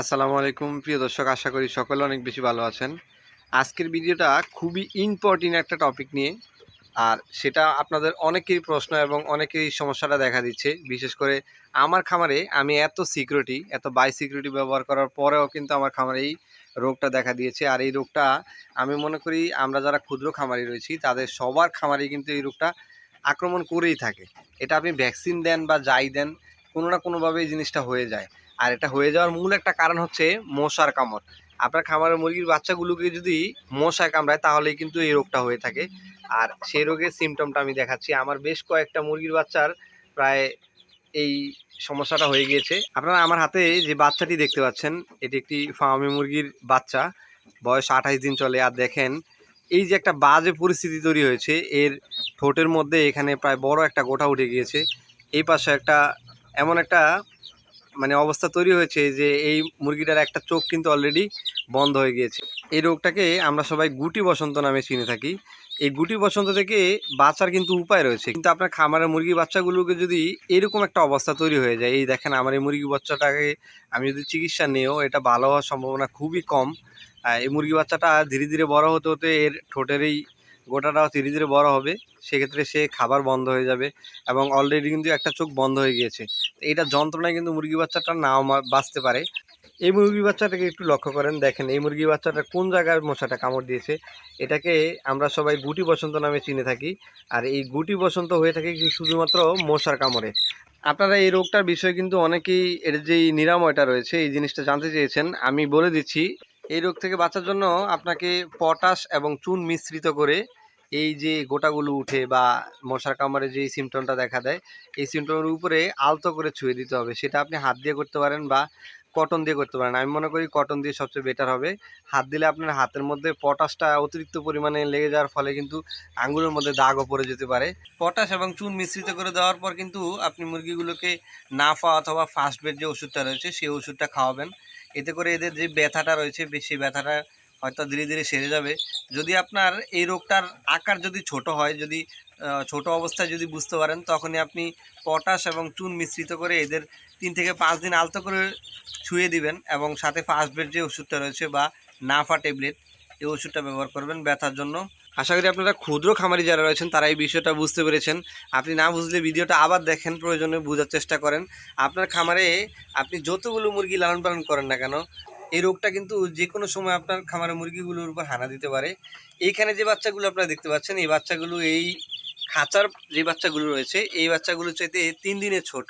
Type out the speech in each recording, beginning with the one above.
আসসালামু আলাইকুম। প্রিয় দর্শক, আশা করি সকলে অনেক বেশি ভালো আছেন। আজকের ভিডিওটা খুবই ইম্পর্টেন্ট একটা টপিক নিয়ে, আর সেটা আপনাদের অনেকেরই প্রশ্ন এবং অনেকেরই সমস্যাটা দেখা দিচ্ছে। বিশেষ করে আমার খামারে আমি এত সিকিউরিটি এত বাই সিকিউরিটি ব্যবহার করার পরেও কিন্তু আমার খামারে এই রোগটা দেখা দিয়েছে। আর এই রোগটা আমি মনে করি আমরা যারা ক্ষুদ্র খামারি রয়েছি, তাদের সবার খামারে কিন্তু এই রোগটা আক্রমণ করেই থাকে। এটা আপনি ভ্যাকসিন দেন বা যাই দেন, কোনো না কোনোভাবে এই জিনিসটা হয়ে যায়। আর এটা হয়ে যাওয়ার মূল একটা কারণ হচ্ছে মশার কামড়। আপনার খামারের মুরগির বাচ্চাগুলোকে যদি মশায় কামড়ায়, তাহলেই কিন্তু এই রোগটা হয়ে থাকে। আর সেই রোগের সিমটমটা আমি দেখাচ্ছি। আমার বেশ কয়েকটা মুরগির বাচ্চার প্রায় এই সমস্যাটা হয়ে গিয়েছে। আপনারা আমার হাতে যে বাচ্চাটি দেখতে পাচ্ছেন, এটি একটি ফার্মি মুরগির বাচ্চা। বয়স আঠাইশ দিন চলে। আর দেখেন, এই যে একটা বাজে পরিস্থিতি তৈরি হয়েছে, এর ঠোঁটের মধ্যে এখানে প্রায় বড় একটা গোটা উঠে গিয়েছে। এই পাশে একটা, এমন একটা মানে অবস্থা তৈরি হয়েছে যে এই মুরগিটার একটা চোখ কিন্তু অলরেডি বন্ধ হয়ে গিয়েছে। এই রোগটাকে আমরা সবাই গুটি বসন্ত নামে চিনে থাকি। এই গুটি বসন্ত থেকে বাঁচার কিন্তু উপায় রয়েছে। কিন্তু আপনার খামারের মুরগি বাচ্চাগুলোকে যদি এরকম একটা অবস্থা তৈরি হয়ে যায়, এই দেখেন আমার এই মুরগি বাচ্চাটাকে আমি যদি চিকিৎসা নিয়েও এটা ভালো হওয়ার সম্ভাবনা খুবই কম। এই মুরগি বাচ্চাটা ধীরে ধীরে বড় হতে হতে এর ঠোঁটের এই গোটাটাও ধীরে ধীরে বড় হবে, সেক্ষেত্রে সে খাবার বন্ধ হয়ে যাবে এবং অলরেডি কিন্তু একটা চোখ বন্ধ হয়ে গিয়েছে। এইটা যন্ত্রণায় কিন্তু মুরগি বাচ্চাটা নাও বাঁচতে পারে। এই মুরগি বাচ্চাটাকে একটু লক্ষ্য করেন, দেখেন এই মুরগি বাচ্চাটা কোন জায়গায় মশাটা কামড় দিয়েছে, এটাকে আমরা সবাই গুটি বসন্ত নামে চিনে থাকি, আর এই গুটি বসন্ত হয়ে থাকে শুধুমাত্র মশার কামড়ে। আপনারা এই রোগটার বিষয়ে কিন্তু অনেকেই এর যেই নিরাময়টা রয়েছে, এই জিনিসটা জানতে চেয়েছেন, আমি বলে দিচ্ছি, এই রোগ থেকে বাঁচার জন্য আপনাকে পটাশ এবং চুন মিশ্রিত করে এই যে গোটাগুলো উঠে বা মশার কামড়ে যে সিমটমটা দেখা দেয়, এই সিমটমের উপরে আলতো করে ছুঁয়ে দিতে হবে। সেটা আপনি হাত দিয়ে করতে পারেন বা কটন দিয়ে করতে পারেন। আমি মনে করি কটন দিয়ে সবচেয়ে বেটার হবে। হাত দিলে আপনার হাতের মধ্যে পটাশটা অতিরিক্ত পরিমাণে লেগে যাওয়ার ফলে কিন্তু আঙ্গুলের মধ্যে দাগও পড়ে যেতে পারে। পটাশ এবং চুন মিশ্রিত করে দেওয়ার পর কিন্তু আপনি মুরগিগুলোকে নাফা অথবা ফার্স্ট বেড যে ওষুধটা রয়েছে, সেই ওষুধটা খাওয়াবেন। এতে করে এদের যে ব্যথাটা রয়েছে, সেই ব্যথাটা হয়তো ধীরে ধীরে সেরে যাবে। যদি আপনার এই রোগটার আকার যদি ছোট হয়, যদি ছোট অবস্থায় যদি বুঝতে পারেন, তখনই আপনি পটাশ এবং চুন মিশ্রিত করে এদের তিন থেকে পাঁচ দিন আলতো করে ছুঁয়ে দিবেন এবং সাথে ফার্স্ট বেড যে ওষুধটা রয়েছে বা নাফা ট্যাবলেট এই ওষুধটা ব্যবহার করবেন ব্যথার জন্য। আশা করি আপনারা ক্ষুদ্র খামারি যারা রয়েছেন, তারা এই বিষয়টা বুঝতে পেরেছেন। আপনি না বুঝলে ভিডিওটা আবার দেখেন, প্রয়োজনে বোঝার চেষ্টা করেন। আপনার খামারে আপনি যতগুলো মুরগি লালন পালন করেন না কেন এই রোগটা কিন্তু যে কোনো সময় আপনার খামারের মুরগিগুলোর উপর হানা দিতে পারে। এইখানে যে বাচ্চাগুলো আপনারা দেখতে পাচ্ছেন, এই বাচ্চাগুলো এই খাঁচার যে বাচ্চাগুলো রয়েছে, এই বাচ্চাগুলো চাইতে তিন দিনের ছোট।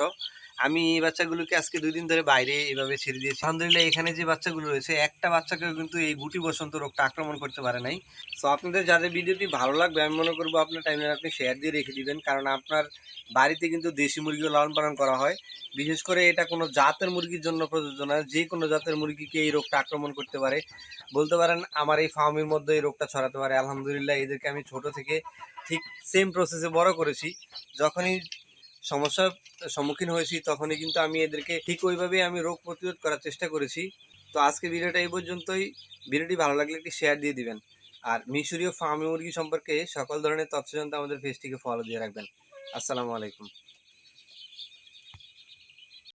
আমি এই বাচ্চাগুলোকে আজকে দুই দিন ধরে বাইরে এইভাবে ছেড়ে দিয়েছি। আলহামদুলিল্লাহ, এখানে যে বাচ্চাগুলো রয়েছে, একটা বাচ্চাকেও কিন্তু এই গুটি বসন্ত রোগটা আক্রমণ করতে পারে নাই। তো আপনাদের যাদের ভিডিওটি ভালো লাগবে, আমি মনে করব আপনার টাইমে আপনি শেয়ার দিয়ে রেখে দিবেন, কারণ আপনার বাড়িতে কিন্তু দেশি মুরগিও লালন পালন করা হয়। বিশেষ করে এটা কোনো জাতের মুরগির জন্য প্রযোজ্য যে কোনো জাতের মুরগিকে এই রোগটা আক্রমণ করতে পারে। বলতে পারেন, আমার এই ফার্মের মধ্যে এই রোগটা ছড়াতে পারে। আলহামদুলিল্লাহ, এদেরকে আমি ছোট থেকে ঠিক সেম প্রসেসে বড় করেছি। যখনই সমস্যার সম্মুখীন হয়েছি, তখনই কিন্তু আমি এদেরকে ঠিক ওইভাবেই আমি রোগ প্রতিরোধ করার চেষ্টা করেছি। তো আজকে ভিডিওটা এই পর্যন্তই। ভিডিওটি ভালো লাগলে একটি শেয়ার দিয়ে দিবেন। আর মিশরীয় ফার্মি মুরগি সম্পর্কে সকল ধরনের তথ্য জানতে আমাদের ফেসটিকে ফলো দিয়ে রাখবেন। আসসালামু আলাইকুম।